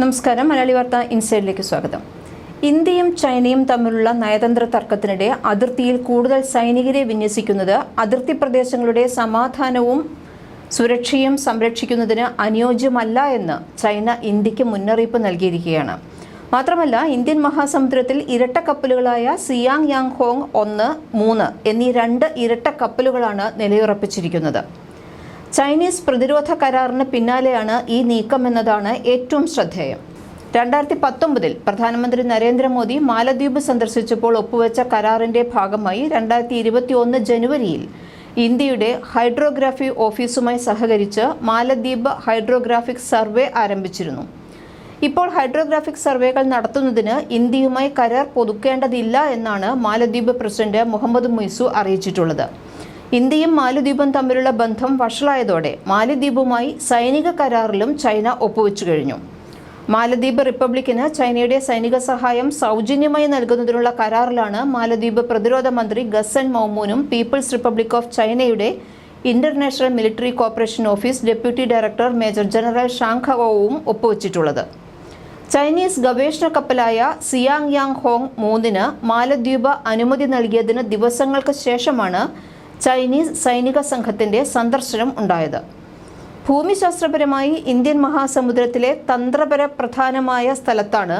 നമസ്കാരം. മലയാളി വാർത്ത ഇൻസൈഡിലേക്ക് സ്വാഗതം. ഇന്ത്യയും ചൈനയും തമ്മിലുള്ള നയതന്ത്ര തർക്കത്തിനിടെ അതിർത്തിയിൽ കൂടുതൽ സൈനികരെ വിന്യസിക്കുന്നത് അതിർത്തി പ്രദേശങ്ങളുടെ സമാധാനവും സുരക്ഷയും സംരക്ഷിക്കുന്നതിന് അനുയോജ്യമല്ല എന്ന് ചൈന ഇന്ത്യയ്ക്ക് മുന്നറിയിപ്പ് നൽകിയിരിക്കുകയാണ്. മാത്രമല്ല ഇന്ത്യൻ മഹാസമുദ്രത്തിൽ ഇരട്ട കപ്പലുകളായ സിയാങ് യാങ് ഹോങ് ഒന്ന് മൂന്ന് എന്നീ രണ്ട് ഇരട്ട കപ്പലുകളാണ് നിലയുറപ്പിച്ചിരിക്കുന്നത്. ചൈനീസ് പ്രതിരോധ കരാറിന് പിന്നാലെയാണ് ഈ നീക്കം എന്നതാണ് ഏറ്റവും ശ്രദ്ധേയം. രണ്ടായിരത്തി പത്തൊമ്പതിൽ പ്രധാനമന്ത്രി നരേന്ദ്രമോദി മാലദ്വീപ് സന്ദർശിച്ചപ്പോൾ ഒപ്പുവെച്ച കരാറിന്റെ ഭാഗമായി രണ്ടായിരത്തി ഇരുപത്തി ഒന്ന് ജനുവരിയിൽ ഇന്ത്യയുടെ ഹൈഡ്രോഗ്രാഫി ഓഫീസുമായി സഹകരിച്ച് മാലദ്വീപ് ഹൈഡ്രോഗ്രാഫിക് സർവേ ആരംഭിച്ചിരുന്നു. ഇപ്പോൾ ഹൈഡ്രോഗ്രാഫിക് സർവേകൾ നടത്തുന്നതിന് ഇന്ത്യയുമായി കരാർ പുതുക്കേണ്ടതില്ല എന്നാണ് മാലദ്വീപ് പ്രസിഡന്റ് മുഹമ്മദ് മുയ്സു അറിയിച്ചിട്ടുള്ളത്. ഇന്ത്യയും മാലദ്വീപും തമ്മിലുള്ള ബന്ധം വഷളായതോടെ മാലദ്വീപുമായി സൈനിക കരാറിലും ചൈന ഒപ്പുവെച്ചു കഴിഞ്ഞു. മാലദ്വീപ് റിപ്പബ്ലിക്കിന് ചൈനയുടെ സൈനിക സഹായം സൗജന്യമായി നൽകുന്നതിനുള്ള കരാറിലാണ് മാലദ്വീപ് പ്രതിരോധ മന്ത്രി ഗസൻ മൗമൂനും പീപ്പിൾസ് റിപ്പബ്ലിക് ഓഫ് ചൈനയുടെ international military corporation office deputy director major general ഷാങ്ഖവോവും ഒപ്പുവച്ചിട്ടുള്ളത്. ചൈനീസ് ഗവേഷണ കപ്പലായ സിയാങ് യാങ് ഹോങ് മൂന്നിന് മാലദ്വീപ് അനുമതി നൽകിയതിന് ദിവസങ്ങൾക്ക് ശേഷമാണ് ചൈനീസ് സൈനിക സംഘത്തിന്റെ സന്ദർശനം ഉണ്ടായത്. ഭൂമിശാസ്ത്രപരമായി ഇന്ത്യൻ മഹാസമുദ്രത്തിലെ തന്ത്രപര പ്രധാനമായ സ്ഥലത്താണ്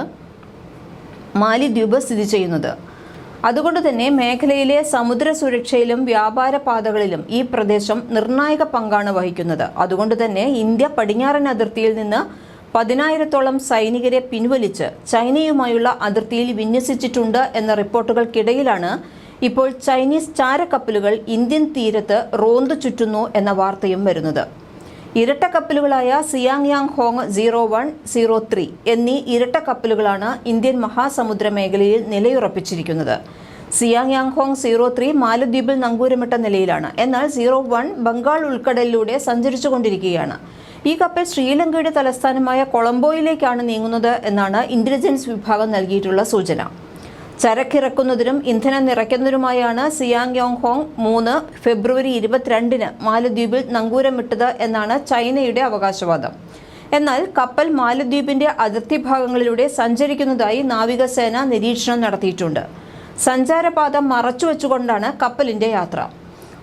മാലിദ്വീപ് സ്ഥിതി ചെയ്യുന്നത്. അതുകൊണ്ട് തന്നെ മേഖലയിലെ സമുദ്ര സുരക്ഷയിലും വ്യാപാര പാതകളിലും ഈ പ്രദേശം നിർണായക പങ്കാണ് വഹിക്കുന്നത്. അതുകൊണ്ട് തന്നെ ഇന്ത്യ പടിഞ്ഞാറൻ അതിർത്തിയിൽ നിന്ന് പതിനായിരത്തോളം സൈനികരെ പിൻവലിച്ച് ചൈനയുമായുള്ള അതിർത്തിയിൽ വിന്യസിച്ചിട്ടുണ്ട് എന്ന റിപ്പോർട്ടുകൾക്കിടയിലാണ് ഇപ്പോൾ ചൈനീസ് ചാരക്കപ്പലുകൾ ഇന്ത്യൻ തീരത്ത് റോന്തു ചുറ്റുന്നു എന്ന വാർത്തയും വരുന്നത്. ഇരട്ട കപ്പലുകളായ Xiang Yang Hong zero one zero three എന്നീ ഇരട്ട കപ്പലുകളാണ് ഇന്ത്യൻ മഹാസമുദ്ര മേഖലയിൽ നിലയുറപ്പിച്ചിരിക്കുന്നത്. Xiang Yang Hong zero three മാലദ്വീപിൽ നങ്കൂരമിട്ട നിലയിലാണ്. എന്നാൽ സീറോ വൺ ബംഗാൾ ഉൾക്കടലിലൂടെ സഞ്ചരിച്ചുകൊണ്ടിരിക്കുകയാണ് ഈ കപ്പൽ ശ്രീലങ്കയുടെ തലസ്ഥാനമായ കൊളംബോയിലേക്കാണ് നീങ്ങുന്നത് എന്നാണ് ഇന്റലിജൻസ് വിഭാഗം നൽകിയിട്ടുള്ള സൂചന. ചരക്കിറക്കുന്നതിനും ഇന്ധനം നിറയ്ക്കുന്നതിനുമായാണ് സിയാങ് യോങ് ഹോങ് മൂന്ന് ഫെബ്രുവരി ഇരുപത്തിരണ്ടിന് മാലദ്വീപിൽ നങ്കൂരമിട്ടത് എന്നാണ് ചൈനയുടെ അവകാശവാദം. എന്നാൽ കപ്പൽ മാലദ്വീപിന്റെ അതിർത്തി ഭാഗങ്ങളിലൂടെ സഞ്ചരിക്കുന്നതായി നാവികസേന നിരീക്ഷണം നടത്തിയിട്ടുണ്ട്. സഞ്ചാരപാത മറച്ചുവെച്ചുകൊണ്ടാണ് കപ്പലിന്റെ യാത്ര.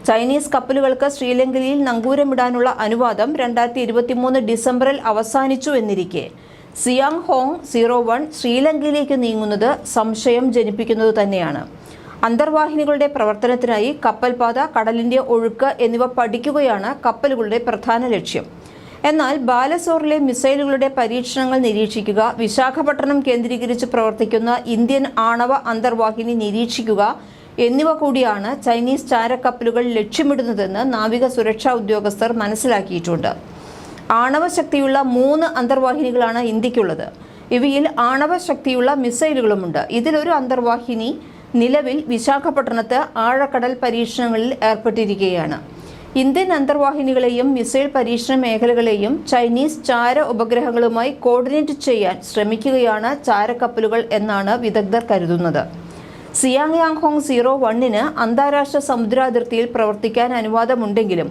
ചൈനീസ് കപ്പലുകൾക്ക് ശ്രീലങ്കയിൽ നങ്കൂരമിടാനുള്ള അനുവാദം രണ്ടായിരത്തി ഇരുപത്തിമൂന്ന് ഡിസംബറിൽ അവസാനിച്ചു എന്നിരിക്കെ. സിയാങ് ഹോങ് സീറോ വൺ ശ്രീലങ്കയിലേക്ക് നീങ്ങുന്നത് സംശയം ജനിപ്പിക്കുന്നത് തന്നെയാണ്. അന്തർവാഹിനികളുടെ പ്രവർത്തനത്തിനായി കപ്പൽപാത കടലിന്റെ ഒഴുക്ക് എന്നിവ പഠിക്കുകയാണ് കപ്പലുകളുടെ പ്രധാന ലക്ഷ്യം. എന്നാൽ ബാലസോറിലെ മിസൈലുകളുടെ പരീക്ഷണങ്ങൾ നിരീക്ഷിക്കുക വിശാഖപട്ടണം കേന്ദ്രീകരിച്ച് പ്രവർത്തിക്കുന്ന ഇന്ത്യൻ ആണവ അന്തർവാഹിനി നിരീക്ഷിക്കുക എന്നിവ കൂടിയാണ് ചൈനീസ് ചാരക്കപ്പലുകൾ ലക്ഷ്യമിടുന്നതെന്ന് നാവിക സുരക്ഷാ ഉദ്യോഗസ്ഥർ മനസ്സിലാക്കിയിട്ടുണ്ട്. ആണവ ശക്തിയുള്ള മൂന്ന് അന്തർവാഹിനികളാണ് ഇന്ത്യക്കുള്ളത്. ഇവയിൽ ആണവ ശക്തിയുള്ള മിസൈലുകളുമുണ്ട്. ഇതിലൊരു അന്തർവാഹിനി നിലവിൽ വിശാഖപട്ടണത്ത് ആഴക്കടൽ പരീക്ഷണങ്ങളിൽ ഏർപ്പെട്ടിരിക്കുകയാണ്. ഇന്ത്യൻ അന്തർവാഹിനികളെയും മിസൈൽ പരീക്ഷണ മേഖലകളെയും ചൈനീസ് ചാര ഉപഗ്രഹങ്ങളുമായി കോർഡിനേറ്റ് ചെയ്യാൻ ശ്രമിക്കുകയാണ് ചാരക്കപ്പലുകൾ എന്നാണ് വിദഗ്ധർ കരുതുന്നത്. സിയാങ് യാങ് ഹോങ് സീറോ വണ്ണിന് അന്താരാഷ്ട്ര സമുദ്രാതിർത്തിയിൽ പ്രവർത്തിക്കാൻ അനുവാദമുണ്ടെങ്കിലും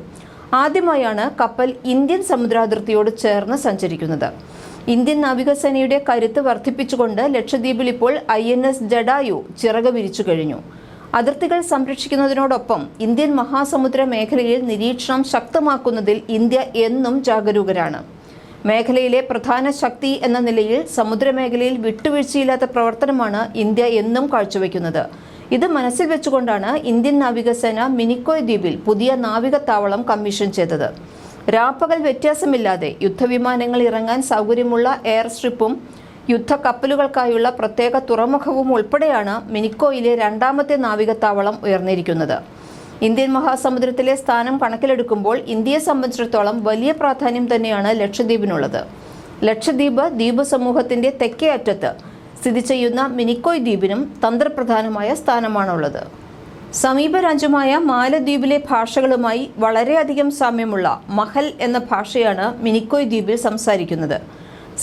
ആദ്യമായാണ് കപ്പൽ ഇന്ത്യൻ സമുദ്രാതിർത്തിയോട് ചേർന്ന് സഞ്ചരിക്കുന്നത്. ഇന്ത്യൻ നാവികസേനയുടെ കരുത്ത് വർദ്ധിപ്പിച്ചുകൊണ്ട് ലക്ഷദ്വീപിൽ ഇപ്പോൾ ഐ എൻ എസ് ജഡായു ചിറക് വിരിച്ചു കഴിഞ്ഞു. അതിർത്തികൾ സംരക്ഷിക്കുന്നതിനോടൊപ്പം ഇന്ത്യൻ മഹാസമുദ്ര മേഖലയിൽ നിരീക്ഷണം ശക്തമാക്കുന്നതിൽ ഇന്ത്യ എന്നും ജാഗരൂകരാണ്. മേഖലയിലെ പ്രധാന ശക്തി എന്ന നിലയിൽ സമുദ്രമേഖലയിൽ വിട്ടുവീഴ്ചയില്ലാത്ത പ്രവർത്തനമാണ് ഇന്ത്യ എന്നും കാഴ്ചവെക്കുന്നത്. ഇത് മനസ്സിൽ വെച്ചുകൊണ്ടാണ് ഇന്ത്യൻ നാവികസേന മിനിക്കോയ് ദ്വീപിൽ പുതിയ നാവിക താവളം കമ്മീഷൻ ചെയ്തത്. രാപ്പകൽ വ്യത്യാസമില്ലാതെ യുദ്ധവിമാനങ്ങൾ ഇറങ്ങാൻ സൗകര്യമുള്ള എയർ സ്ട്രിപ്പും യുദ്ധ കപ്പലുകൾക്കായുള്ള പ്രത്യേക തുറമുഖവും ഉൾപ്പെടെയാണ് മിനിക്കോയിലെ രണ്ടാമത്തെ നാവികത്താവളം ഉയർന്നിരിക്കുന്നത്. ഇന്ത്യൻ മഹാസമുദ്രത്തിലെ സ്ഥാനം കണക്കിലെടുക്കുമ്പോൾ ഇന്ത്യയെ സംബന്ധിച്ചിടത്തോളം വലിയ പ്രാധാന്യം തന്നെയാണ് ലക്ഷദ്വീപിനുള്ളത്. ലക്ഷദ്വീപ് ദ്വീപ് സമൂഹത്തിന്റെ തെക്കേ അറ്റത്ത് സ്ഥിതി ചെയ്യുന്ന മിനിക്കോയ് ദ്വീപിനും തന്ത്രപ്രധാനമായ സ്ഥാനമാണുള്ളത്. സമീപ രാജ്യമായ മാലദ്വീപിലെ ഭാഷകളുമായി വളരെയധികം സാമ്യമുള്ള മഹൽ എന്ന ഭാഷയാണ് മിനിക്കോയ് ദ്വീപിൽ സംസാരിക്കുന്നത്.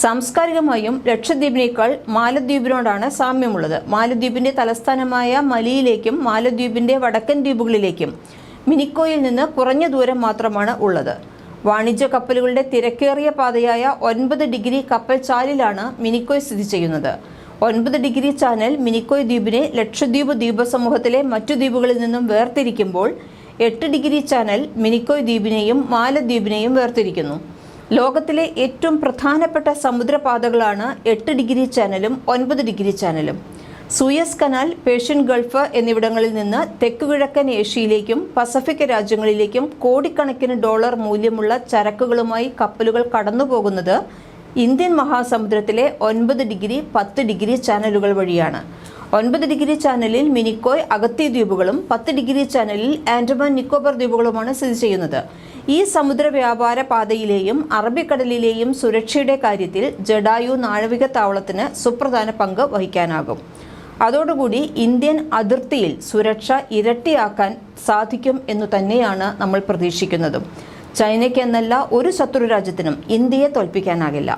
സാംസ്കാരികമായും ലക്ഷദ്വീപിനേക്കാൾ മാലദ്വീപിനോടാണ് സാമ്യമുള്ളത്. മാലദ്വീപിന്റെ തലസ്ഥാനമായ മലിയിലേക്കും മാലദ്വീപിന്റെ വടക്കൻ ദ്വീപുകളിലേക്കും മിനിക്കോയിൽ നിന്ന് കുറഞ്ഞ ദൂരം മാത്രമാണ് ഉള്ളത്. വാണിജ്യ കപ്പലുകളുടെ തിരക്കേറിയ പാതയായ ഒൻപത് ഡിഗ്രി കപ്പൽ ചാലിലാണ് മിനിക്കോയ് സ്ഥിതി ചെയ്യുന്നത്. ഒൻപത് ഡിഗ്രി ചാനൽ മിനിക്കോയ് ദ്വീപിനെ ലക്ഷദ്വീപ് ദ്വീപസമൂഹത്തിലെ മറ്റു ദ്വീപുകളിൽ നിന്നും വേർതിരിക്കുമ്പോൾ എട്ട് ഡിഗ്രി ചാനൽ മിനിക്കോയ് ദ്വീപിനെയും മാലദ്വീപിനെയും വേർതിരിക്കുന്നു. ലോകത്തിലെ ഏറ്റവും പ്രധാനപ്പെട്ട സമുദ്രപാതകളാണ് എട്ട് ഡിഗ്രി ചാനലും ഒൻപത് ഡിഗ്രി ചാനലും. സൂയസ് കനാൽ പേഷ്യൻ ഗൾഫ് എന്നിവിടങ്ങളിൽ നിന്ന് തെക്കുകിഴക്കൻ ഏഷ്യയിലേക്കും പസഫിക് രാജ്യങ്ങളിലേക്കും കോടിക്കണക്കിന് ഡോളർ മൂല്യമുള്ള ചരക്കുകളുമായി കപ്പലുകൾ കടന്നുപോകുന്നത് ഇന്ത്യൻ മഹാസമുദ്രത്തിലെ ഒൻപത് ഡിഗ്രി പത്ത് ഡിഗ്രി ചാനലുകൾ വഴിയാണ്. ഒൻപത് ഡിഗ്രി ചാനലിൽ മിനിക്കോയ് അഗത്തി ദ്വീപുകളും പത്ത് ഡിഗ്രി ചാനലിൽ ആൻഡമാൻ നിക്കോബർ ദ്വീപുകളുമാണ് സ്ഥിതി ചെയ്യുന്നത്. ഈ സമുദ്ര വ്യാപാര പാതയിലെയും അറബിക്കടലിലെയും സുരക്ഷയുടെ കാര്യത്തിൽ ജഡായു നാവിക താവളത്തിന് സുപ്രധാന പങ്ക് വഹിക്കാനാകും. അതോടുകൂടി ഇന്ത്യൻ അതിർത്തിയിൽ സുരക്ഷ ഇരട്ടിയാക്കാൻ സാധിക്കും എന്നു തന്നെയാണ് നമ്മൾ പ്രതീക്ഷിക്കുന്നതും. ചൈനയ്ക്ക് എന്നല്ല ഒരു ശത്രു രാജ്യത്തിനും ഇന്ത്യയെ തോൽപ്പിക്കാനാകില്ല.